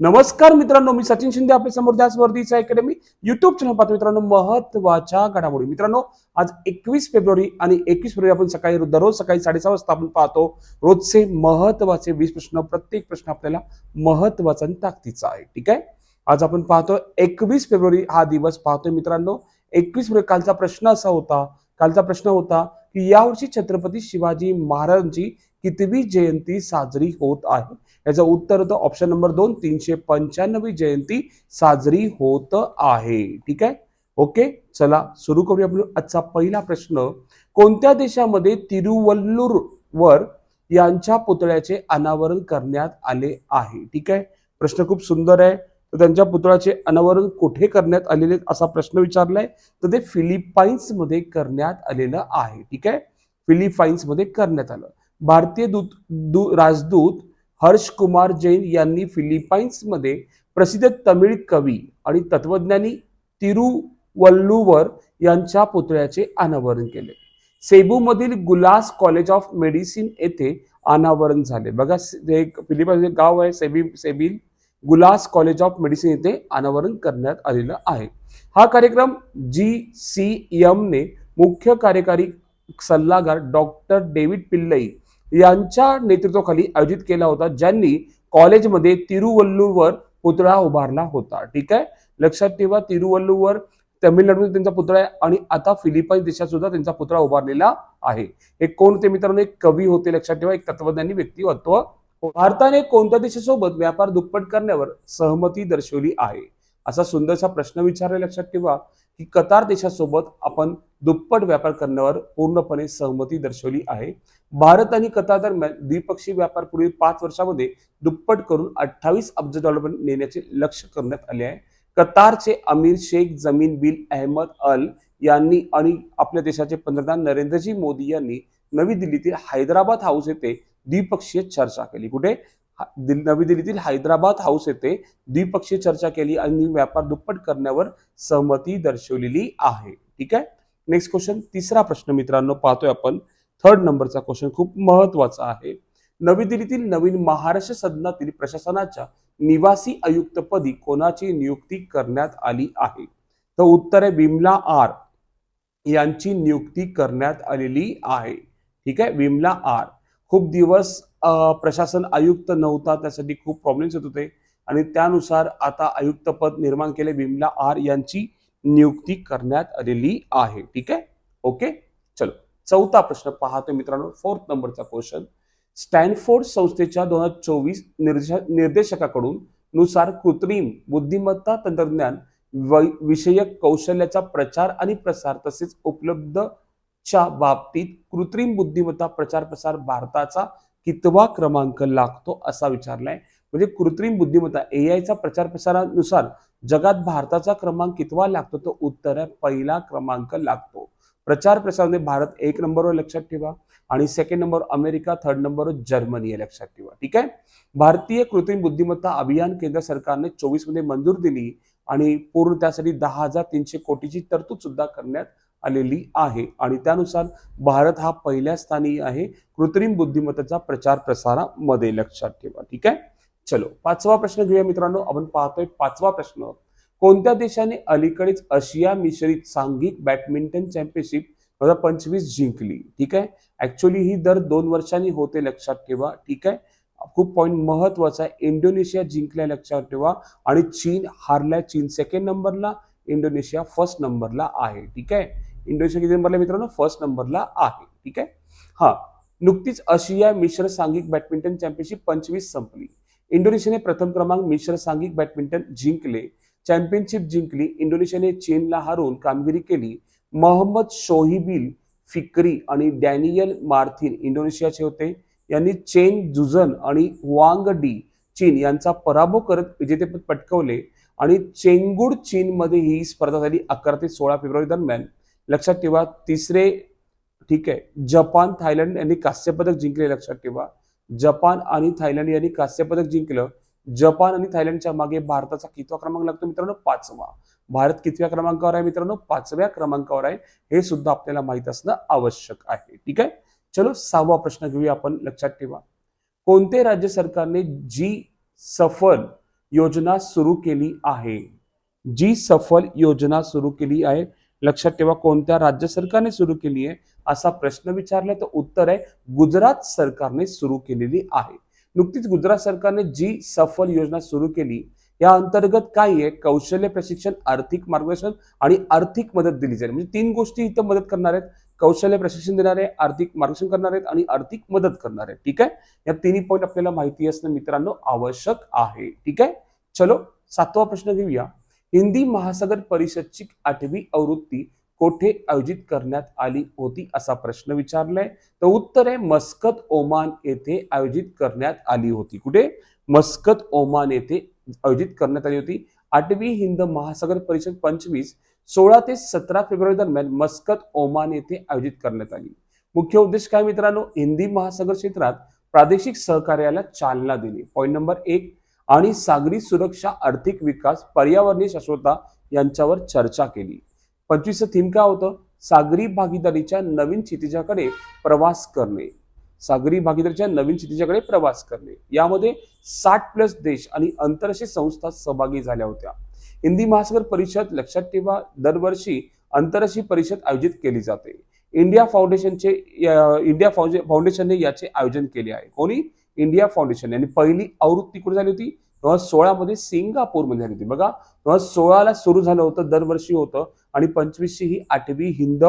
नमस्कार मित्रांनो मी सचिन शिंदे आपल्यासमोर त्याचवरतीचा अकॅडमी युट्यूब चॅनल पाहतो. मित्रांनो महत्त्वाच्या घडामोडी. मित्रांनो आज एकवीस फेब्रुवारी आणि एकवीस फेब्रुवारी आपण सकाळी दररोज सकाळी साडेसहा वाजता आपण पाहतो रोजचे महत्त्वाचे वीस प्रश्न प्रत्येक प्रश्न आपल्याला महत्त्वाचा आणि ताकदीचा आहे. ठीक आहे? आज आपण पाहतो एकवीस फेब्रुवारी हा दिवस पाहतोय मित्रांनो. एकवीस फेब्रुवारी कालचा प्रश्न असा होता कालचा प्रश्न होता की यावर्षी छत्रपती शिवाजी महाराजांची कितवी जयंती साजरी होत आहे? याचं उत्तर होतं ऑप्शन नंबर दोन तीनशे पंच्याण्णवी जयंती साजरी होत आहे. ठीक आहे? ओके चला सुरू करूया आपण. आजचा पहिला प्रश्न कोणत्या देशामध्ये तिरुवल्लूर वर यांच्या पुतळ्याचे अनावरण करण्यात आले आहे? ठीक आहे? प्रश्न खूप सुंदर आहे. तर त्यांच्या पुतळ्याचे अनावरण कुठे करण्यात आलेले असा प्रश्न विचारलाय. तर ते फिलिपाईन्समध्ये करण्यात आलेलं आहे. ठीक आहे? फिलिपाईन्समध्ये करण्यात आलं. भारतीय दूत दू, राजदूत हर्ष कुमार जैन यांनी फिलिपाईन्समध्ये प्रसिद्ध तमिळ कवी आणि तत्वज्ञानी तिरुवल्लुवर यांच्या पुतळ्याचे अनावरण केले. सेबूमधील गुलास कॉलेज ऑफ मेडिसिन येथे अनावरण झाले. बघा हे फिलिपाईन्स गाव आहे सेबी सेबिल गुलास कॉलेज ऑफ मेडिसिन येथे अनावरण करण्यात आलेलं आहे. हा कार्यक्रम जी सी एमने मुख्य कार्यकारी सल्लागार डॉक्टर डेव्हिड पिल्लई यांच्या नेतृत्वाखाली आयोजित केला होता ज्यांनी कॉलेजमध्ये तिरुवल्लूरवर पुतळा उभारला होता. ठीक आहे? लक्षात ठेवा तिरुवल्लूरवर तमिळनाडूमध्ये त्यांचा पुतळा आहे आणि आता फिलिपाईन्स देशात सुद्धा त्यांचा पुतळा उभारलेला आहे. हे कोण होते मित्रांनो? एक कवी होते लक्षात ठेवा एक तत्वज्ञानी व्यक्तिमत्व. भारताने कोणत्या देशासोबत व्यापार दुप्पट करण्यावर सहमती दर्शवली आहे? असा सुंदरसा प्रश्न विचारले लक्षात ठेवा की कतार देशासोबत आपण दुप्पट व्यापार करण्यावर पूर्णपणे सहमती दर्शवली आहे. भारत आणि कतार दरम्यान द्विपक्षीय व्यापार पुढील पाच वर्षामध्ये दुप्पट करून अठ्ठावीस अब्ज डॉलर नेण्याचे लक्ष्य करण्यात आले आहे. कतारचे अमीर शेख जमीन बिन अहमद अल यांनी आणि आपल्या देशाचे पंतप्रधान नरेंद्रजी मोदी यांनी नवी दिल्लीतील हैदराबाद हाऊस येथे द्विपक्षीय चर्चा केली. कुठे? नवी दिल्लीतील हैदराबाद हाऊस येथे द्विपक्षीय चर्चा केली आणि व्यापार दुप्पट करण्यावर सहमती दर्शवलेली आहे. ठीक आहे? नेक्स्ट क्वेश्चन तिसरा प्रश्न मित्रांनो पाहतोय आपण. थर्ड नंबरचा क्वेश्चन खूप महत्त्वाचा आहे. नवी दिल्लीतील नवीन महाराष्ट्र सदनातील प्रशासनाच्या निवासी आयुक्तपदी कोणाची नियुक्ती करण्यात आली आहे? तर उत्तर आहे विमला आर. यांची नियुक्ती करण्यात आलेली आहे. ठीक आहे? विमला आर. खूप दिवस प्रशासन आयुक्त नव्हता त्यासाठी खूप प्रॉब्लेम्स येत होते. आणि त्यानुसार आता आयुक्तपद निर्माण केले विमला आर यांची नियुक्ती करण्यात आलेली आहे. ठीक आहे? ओके? चलो. चौथा प्रश्न पाहतोय मित्रांनो. फोर्थ नंबरचा क्वेश्चन स्टॅनफोर्ड संस्थेच्या दोन हजार चोवीस निर्देशकाकडून नुसार कृत्रिम बुद्धिमत्ता तंत्रज्ञान वै- विषयक कौशल्याचा प्रचार आणि प्रसार तसेच उपलब्ध च्या बाबतीत कृत्रिम बुद्धिमत्ता प्रचार प्रसार भारताचा कितवा क्रमांक लागतो असा विचारलाय. म्हणजे कृत्रिम बुद्धिमत्ता ए चा प्रचार प्रसारानुसार जगात भारताचा क्रमांक कितवा लागतो? तो उत्तर आहे पहिला क्रमांक लागतो. प्रचार प्रसारने भारत एक नंबरवर लक्षात ठेवा आणि सेकंड नंबर अमेरिका थर्ड नंबरवर जर्मनी आहे लक्षात ठेवा. ठीक आहे? भारतीय कृत्रिम बुद्धिमत्ता अभियान केंद्र सरकारने चोवीसमध्ये मंजूर दिली आणि पूर्ण त्यासाठी दहा हजार तीनशे कोटीची तरतूद सुद्धा करण्यात आलेली आहे. आणि त्यानुसार भारत हा पहिल्या स्थानी आहे. कृत्रिम बुद्धिमत्तेचा प्रचार प्रसारामध्ये लक्षात ठेवा. ठीक आहे? चलो पाचवा प्रश्न घेऊया मित्रांनो. आपण पाहतोय पाचवा प्रश्न. कोणत्या देशाने अलीकडेच आशिया मिश्रित सांघिक बॅडमिंटन चॅम्पियनशिप दोन हजार पंचवीस जिंकली? ठीक आहे? ऍक्च्युली ही दर दोन वर्षांनी होते लक्षात ठेवा. ठीक आहे? खूप पॉईंट महत्त्वाचा आहे. इंडोनेशिया जिंकल्या लक्षात ठेवा. आणि चीन हारलाय चीन सेकंड नंबरला इंडोनेशिया फर्स्ट नंबरला आहे. ठीक आहे? इंडोनेशिया किती नंबरला मित्रांनो? फर्स्ट नंबरला आहे. ठीक आहे? हा. नुकतीच आशिया मिश्र सांघिक बॅडमिंटन चॅम्पियनशिप पंचवीस संपली. इंडोनेशियाने प्रथम क्रमांक मिश्र सांघिक बॅडमिंटन जिंकले. चॅम्पियनशिप जिंकली. इंडोनेशियाने चीनला हारून कामगिरी केली. मोहम्मद शोहिबिल फिक्री आणि डॅनियल मार्थिन इंडोनेशियाचे होते. यांनी चेन जुझन आणि वांग डी चीन यांचा पराभव करत विजेतेपद पटकवले आणि चेंगुड चीनमध्ये ही स्पर्धा झाली अकरा ते सोळा फेब्रुवारी दरम्यान. लक्षात ठेवा. तिसरे ठीक आहे. जपान थायलंड यांनी कांस्यपदक जिंकले लक्षात ठेवा. जपान आणि थायलंड यांनी कांस्यपदक जिंकलं. जपान आणि थायलंडच्या मागे भारताचा कितवा क्रमांक लागतो मित्रांनो? पाचवा. भारत कितव्या क्रमांकावर आहे मित्रांनो? पाचव्या क्रमांकावर आहे. हे सुद्धा आपल्याला माहीत असणं आवश्यक आहे. ठीक आहे? चलो सहावा प्रश्न घेऊया आपण. लक्षात ठेवा. कोणते राज्य सरकारने जी सफल योजना सुरू केली आहे? जी सफल योजना सुरू केली आहे? लक्षात ठेवा कोणत्या राज्य सरकारने सुरू केली आहे असा प्रश्न विचारला तर उत्तर आहे गुजरात सरकारने सुरू केलेली आहे. नुकतीच गुजरात सरकारने जी सफल योजना सुरू केली या अंतर्गत काय आहे कौशल्य प्रशिक्षण आर्थिक मार्गदर्शन आणि आर्थिक मदत दिली जाईल. म्हणजे तीन गोष्टी इथं मदत करणार आहेत. कौशल्य प्रशिक्षण देणार आहे आर्थिक मार्गदर्शन करणार आहेत आणि आर्थिक मदत करणार आहे ठीक आहे? या तिन्ही पॉईंट आपल्याला माहिती असणं मित्रांनो आवश्यक आहे. ठीक आहे? चलो सातवा प्रश्न घेऊया. हिंदी महासागर परिषदची आठवी आवृत्ती कोठे आयोजित करण्यात आली होती असा प्रश्न विचारलाय. तर उत्तर आहे मस्कत ओमान येथे आयोजित करण्यात आली होती. कुठे? मस्कत ओमान येथे आयोजित करण्यात आली होती. आठवी हिंद महासागर परिषद पंचवीस सोळा ते सतरा फेब्रुवारी दरम्यान मस्कत ओमान येथे आयोजित करण्यात आली. मुख्य उद्देश काय मित्रांनो? हिंदी महासागर क्षेत्रात प्रादेशिक सहकार्याला चालना देणे. पॉईंट नंबर एक आणि सागरी सुरक्षा आर्थिक विकास पर्यावरणीय शाश्वता यांच्यावर चर्चा केली. पंचवीसचं थीम काय होतं? सागरी भागीदारीच्या नवीन क्षितिजाकडे प्रवास करणे. सागरी भागीदारीच्या नवीन क्षितिजाकडे प्रवास करणे. यामध्ये साठ प्लस देश आणि आंतरराष्ट्रीय संस्था सहभागी झाल्या होत्या. हिंदी महासागर परिषद लक्षात ठेवा दरवर्षी आंतरराष्ट्रीय परिषद आयोजित केली जाते. इंडिया फाउंडेशनचे इंडिया फाउंडेशनने याचे आयोजन केले आहे. कोणी? India foundation. आणि पहिली आवृत्ती कुठे झाली होती? दोन हजार सोळामध्ये सिंगापूरमध्ये झाली होती. बघा दोन हजार सोळाला सुरू झालं होतं दरवर्षी होतं आणि पंचवीसशे ही आठवी हिंद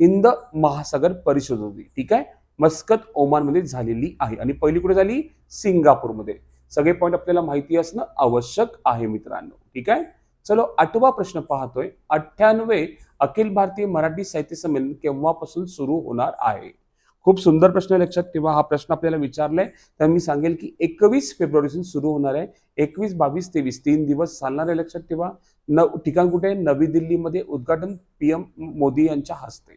हिंद महासागर परिषद होती. ठीक आहे? मस्कत ओमानमध्ये झालेली आहे. आणि पहिली कुठे झाली? सिंगापूरमध्ये. सगळे पॉईंट आपल्याला माहिती असणं आवश्यक आहे मित्रांनो. ठीक आहे? चलो आठवा प्रश्न पाहतोय. अठ्ठ्याण्णवे अखिल भारतीय मराठी साहित्य संमेलन केव्हापासून सुरू होणार आहे? खूप सुंदर प्रश्न लक्षात ठेवा. हा प्रश्न आपल्याला विचारलाय. तर मी सांगेल की एकवीस फेब्रुवारीपासून सुरू होणार आहे. एकवीस बावीस तेवीस तीन दिवस चालणार आहे लक्षात ठेवा. न ठिकाण कुठे आहे? नवी दिल्लीमध्ये उद्घाटन पीएम मोदी यांच्या हस्ते.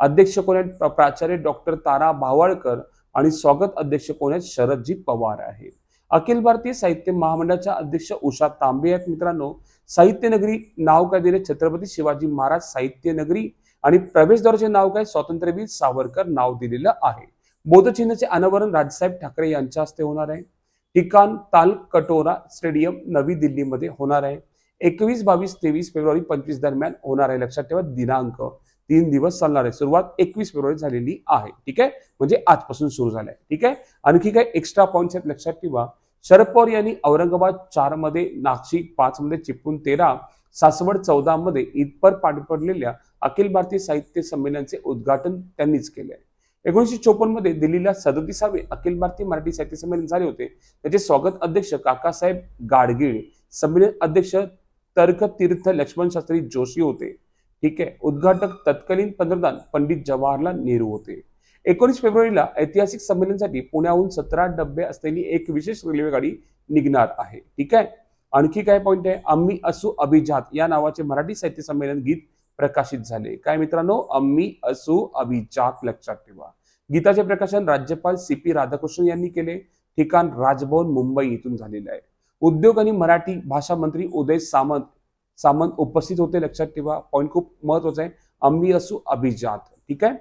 अध्यक्ष कोण आहेत? प्राचार्य डॉक्टर तारा भावाळकर आणि स्वागत अध्यक्ष कोण आहेत? शरदजी पवार आहेत. अखिल भारतीय साहित्य महामंडळाच्या अध्यक्ष उषा तांबे आहेत मित्रांनो. साहित्य नगरी नाव काय दिले छत्रपती शिवाजी महाराज साहित्य नगरी आणि प्रवेशद्वाराचे नाव काय? स्वातंत्र्यवीर सावरकर नाव दिलेलं आहे. बोधचिन्हाचे अनावरण राजसाहेब ठाकरे यांच्या हस्ते होणार आहे. ठिकाण ताल कटोरा स्टेडियम नवी दिल्लीमध्ये होणार आहे. एकवीस बावीस तेवीस फेब्रुवारी पंचवीस दरम्यान होणार आहे. लक्षात ठेवा दिनांक तीन दिवस चालणार आहे. सुरुवात एकवीस फेब्रुवारी झालेली आहे. ठीक आहे? म्हणजे आजपासून सुरू झालंय. ठीक आहे? आणखी काय एक्स्ट्रा पॉईंट्स आहेत? लक्षात ठेवा. शरद पवार यांनी औरंगाबाद चारमध्ये नाशिक पाच मध्ये चिपळूण तेरा सासवड चौदामध्ये मध्ये पाठ पडलेल्या अखिल भारतीय साहित्य संमेलनाचे उद्घाटन त्यांनीच केले आहे. एकोणीसशे चोपन्नमध्ये दिल्लीला सदतीसावे अखिल भारतीय मराठी साहित्य संमेलन झाले होते. त्याचे स्वागत अध्यक्ष काकासाहेब गाडगीळ संमेलन अध्यक्ष तर्कतीर्थ लक्ष्मण शास्त्री जोशी होते. ठीक आहे उद्घाटक तत्कालीन पंतप्रधान पंडित जवाहरलाल नेहरू होते. एकोणीस फेब्रुवारीला ऐतिहासिक संमेलनासाठी पुण्याहून सतरा डबे असलेली एक विशेष रेल्वे गाडी निघणार आहे. ठीक आहे आणखी काय पॉईंट आहे? आम्ही असू अभिजात. या नावाचे मराठी साहित्य संमेलन गीत प्रकाशित झाले. काय मित्रांनो? आम्ही असू अभिजात. लक्षात ठेवा. गीताचे प्रकाशन राज्यपाल सी पी राधाकृष्णन यांनी केले. ठिकाण राजभवन मुंबई इथून झालेलं आहे. उद्योग आणि मराठी भाषा मंत्री उदय सामंत सामंत उपस्थित होते. लक्षात ठेवा. पॉईंट खूप महत्त्वाचा आहे. आम्ही असू अभिजात. ठीक आहे?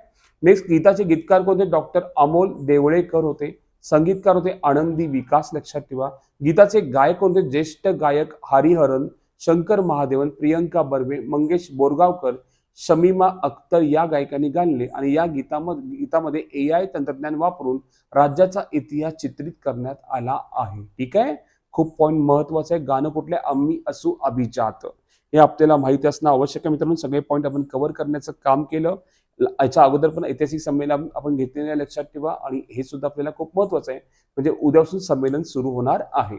नेक्स्ट गीताचे गीतकार कोणते? डॉक्टर अमोल देवळेकर होते. संगीतकार होते आनंदी विकास लक्षात ठेवा. गीताचे गायक होते ज्येष्ठ गायक हरिहरन शंकर महादेवन प्रियंका बर्वे मंगेश बोरगावकर शमीमा अख्तर या गायकांनी गायले आणि या गीतामध्ये गीतामध्ये ए आय तंत्रज्ञान वापरून राज्याचा इतिहास चित्रित करण्यात आला आहे. ठीक आहे? खूप पॉईंट महत्वाचं आहे. गाणं कुठले आम्ही असू अभिजात. हे आपल्याला माहिती असणं आवश्यक आहे मित्रांनो. सगळे पॉईंट आपण कव्हर करण्याचं काम केलं. याच्या अगोदर पण ऐतिहासिक संमेलन आपण घेतलेले लक्षात ठेवा आणि हे सुद्धा आपल्याला खूप महत्वाचं आहे. म्हणजे उद्यापासून संमेलन सुरू होणार आहे.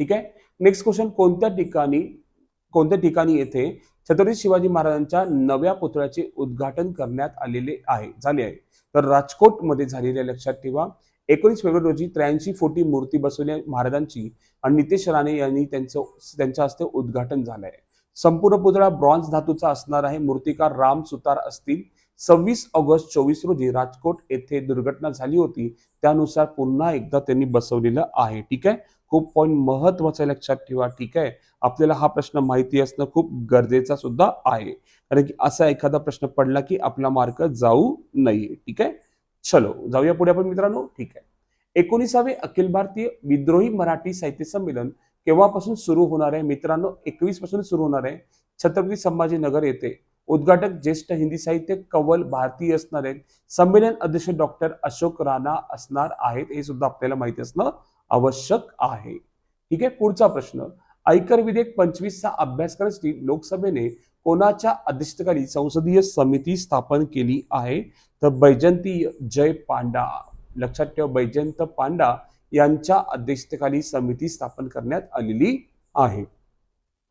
ठीक आहे? नेक्स्ट क्वेश्चन कोणत्या ठिकाणी कोणत्या ठिकाणी येथे छत्रपती शिवाजी महाराजांच्या नव्या पुतळ्याचे उद्घाटन करण्यात आलेले आहे झाले आहे? तर राजकोटमध्ये झालेले लक्षात ठेवा. एकोणीस फेब्रुवारी रोजी त्र्याऐंशी फुटी मूर्ती बसवली महाराजांची आणि नितेश राणे यांनी त्यांचं त्यांच्या हस्ते उद्घाटन झालं आहे संपूर्ण पुतळा ब्रॉन्झ धातूचा असणार आहे. मूर्तिकार राम सुतार असतील. सव्वीस ऑगस्ट चोवीस रोजी राजकोट येथे दुर्घटना झाली होती. त्यानुसार पुन्हा एकदा त्यांनी बसवलेलं आहे. ठीक आहे? खूप पॉईंट महत्त्वाचा लक्षात ठेवा. ठीक आहे? आपल्याला हा प्रश्न माहिती असणं खूप गरजेचा सुद्धा आहे. कारण की असा एखादा प्रश्न पडला की आपला मार्क जाऊ नये. ठीक आहे? चलो जाऊया पुढे आपण मित्रांनो. ठीक आहे. एकोणीसावे अखिल भारतीय विद्रोही मराठी साहित्य संमेलन केव्हापासून सुरू होणार आहे? मित्रांनो एकवीसपासून सुरू होणार आहे. छत्रपती संभाजीनगर येथे उद्घाटक ज्येष्ठ हिंदी साहित्य कवल भारतीय असणार आहेत. संमेलन अध्यक्ष डॉक्टर अशोक राणा असणार आहेत. हे सुद्धा आपल्याला माहिती असणं आवश्यक आहे. ठीक आहे पुढचा प्रश्न. आयकर विधेयक पंचवीसचा अभ्यास करण्यासाठी लोकसभेने कोणाच्या अध्यक्षतेखाली संसदीय समिती स्थापन केली आहे? तर बैजंती जय पांडा. लक्षात ठेवा बैजंत पांडा यांच्या अध्यक्षतेखाली समिती स्थापन करण्यात आलेली आहे.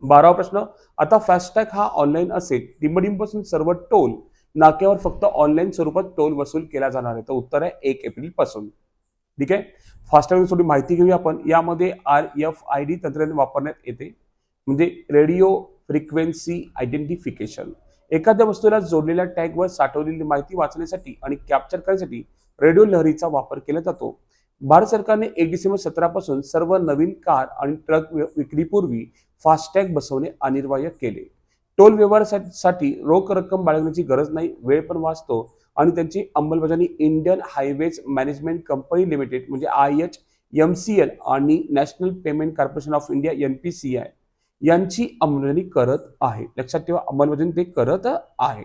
बारावा प्रश्न आता फास्टॅग हा ऑनलाईन असेल डिंबडिंबपासून सर्व टोल नाक्यावर फक्त ऑनलाईन स्वरूपात टोल वसूल केला जाणार आहे. तर उत्तर आहे एक एप्रिलपासून ठीक आहे? फास्टॅग थोडी माहिती घेऊया आपण. यामध्ये आर एफ आय डी तंत्रज्ञान वापरण्यात येते. म्हणजे रेडिओ फ्रिक्वेन्सी आयडेंटिफिकेशन. एखाद्या वस्तूला जोडलेल्या टॅगवर साठवलेली माहिती वाचण्यासाठी आणि कॅप्चर करण्यासाठी रेडिओ लहरीचा वापर केला जातो. भारत सरकारने एक डिसेंबर सतरापासून सर्व नवीन कार आणि ट्रक विक्रीपूर्वी फास्टॅग बसवणे अनिवार्य केले. टोल व्यवहारासाठी रोख रक्कम बाळगण्याची गरज नाही वेळ पण वाचतो आणि त्यांची अंमलबजावणी Indian highways management company limited म्हणजे I H M C L आणि national payment corporation of India N P C I यांची अंमलबजावणी करत आहे. लक्षात ठेवा अंमलबजावणी ते करत आहे.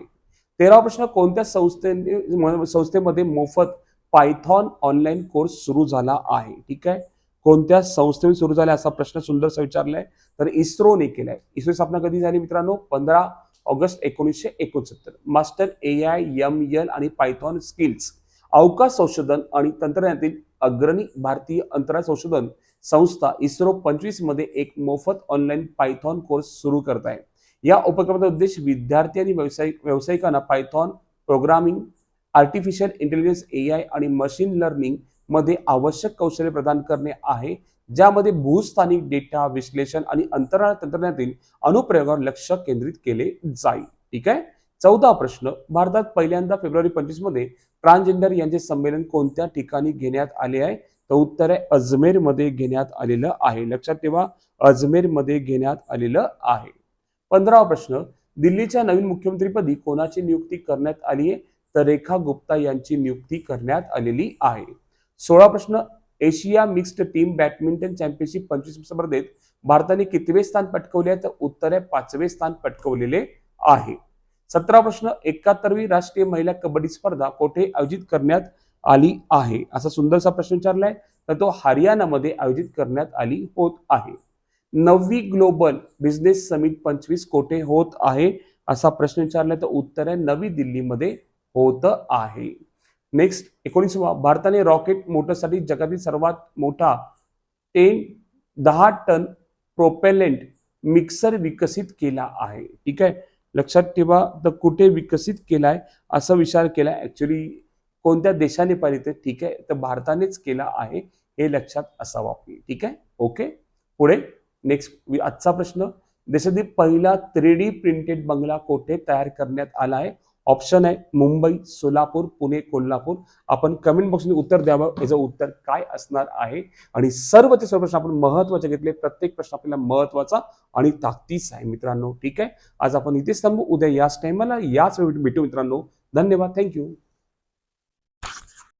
तेरावा प्रश्न कोणत्या संस्थेने संस्थेमध्ये मोफत पायथॉन ऑनलाईन कोर्स सुरू झाला आहे. ठीक आहे? कोणत्या संस्थेने सुरू झाला असा प्रश्न सुंदरसा विचारलाय. तर इस्रोने केलाय. इस्रो स्थापना कधी झाली मित्रांनो? पंधरा ऑगस्ट एकोणीसशे एकोणसत्तर. Master A I M L आणि पायथॉन स्किल्स अवकाश संशोधन आणि तंत्रज्ञानातील अग्रणी भारतीय अंतराळ संशोधन संस्था इस्रो पंचवीसमध्ये एक मोफत ऑनलाईन पायथॉन कोर्स सुरू करत आहे. या उपक्रमाचा उद्देश विद्यार्थी आणि व्यावसायिक व्यावसायिकांना Python programming artificial intelligence A I आणि मशीन लर्निंगमध्ये आवश्यक कौशल्य प्रदान करणे आहे ज्यामध्ये भूस्थानिक डेटा विश्लेषण आणि अंतराळ तंत्रज्ञानातील अनुप्रयोगावर लक्ष केंद्रित केले जाईल. ठीक आहे? चौदा प्रश्न. भारतात पहिल्यांदा फेब्रुवारी पंचवीसमध्ये ट्रान्सजेंडर यांचे संमेलन कोणत्या ठिकाणी घेण्यात आले आहे? तर उत्तर आहे अजमेरमध्ये घेण्यात आलेलं आहे. लक्षात ठेवा अजमेरमध्ये घेण्यात आलेलं आहे. पंधरावा प्रश्न. दिल्लीच्या नवीन मुख्यमंत्रीपदी कोणाची नियुक्ती करण्यात आली आहे? तर रेखा गुप्ता यांची नियुक्ती करण्यात आलेली आहे. सोळा प्रश्न. Asia mixed team badminton championship पंचवीस स्पर्धेत भारताने कितवे स्थान पटकवले आहे? तर उत्तर आहे पाचवे स्थान पटकवलेले आहे. सतरा प्रश्न. एकाहत्तरवी राष्ट्रीय महिला कबड्डी स्पर्धा कोठे आयोजित करण्यात आली आहे? असा सुंदरसा प्रश्न विचारलाय. तर तो हरियाणामध्ये आयोजित करण्यात आली होत आहे. नववी ग्लोबल बिझनेस समिट पंचवीस कोठे होत आहे? असा प्रश्न विचारलाय. तर उत्तर आहे नवी दिल्लीमध्ये होत आहे. नेक्स्ट एकोणीसवा भारताने रॉकेट मोटरसाठी जगातील सर्वात मोठा टेन दहा टन प्रोपेलेंट मिक्सर विकसित केला आहे. ठीक आहे? लक्षात ठेवा तर कुठे विकसित केलाय? असा विचार केला ऍक्च्युली कोणत्या देशाने पाहिजे ठीक आहे? तर भारतानेच केला आहे हे लक्षात असावं आपली ठीक आहे? ओके पुढे नेक्स्ट आजचा प्रश्न. देशातील पहिला थ्री डी प्रिंटेड बंगला कोठे तयार करण्यात आला आहे? ऑप्शन आहे मुंबई सोलापूर पुणे कोल्हापूर. आपण कमेंट बॉक्समध्ये उत्तर द्यावं. याचं उत्तर काय असणार आहे? आणि सर्वचे सर्व प्रश्न आपण महत्त्वाचे घेतले. प्रत्येक प्रश्न आपल्याला महत्त्वाचा आणि ताकदीचा आहे मित्रांनो. ठीक आहे? आज आपण इथेच थांबू. उद्या याच टाइमला याच वेळी भेटू मित्रांनो. धन्यवाद. थँक्यू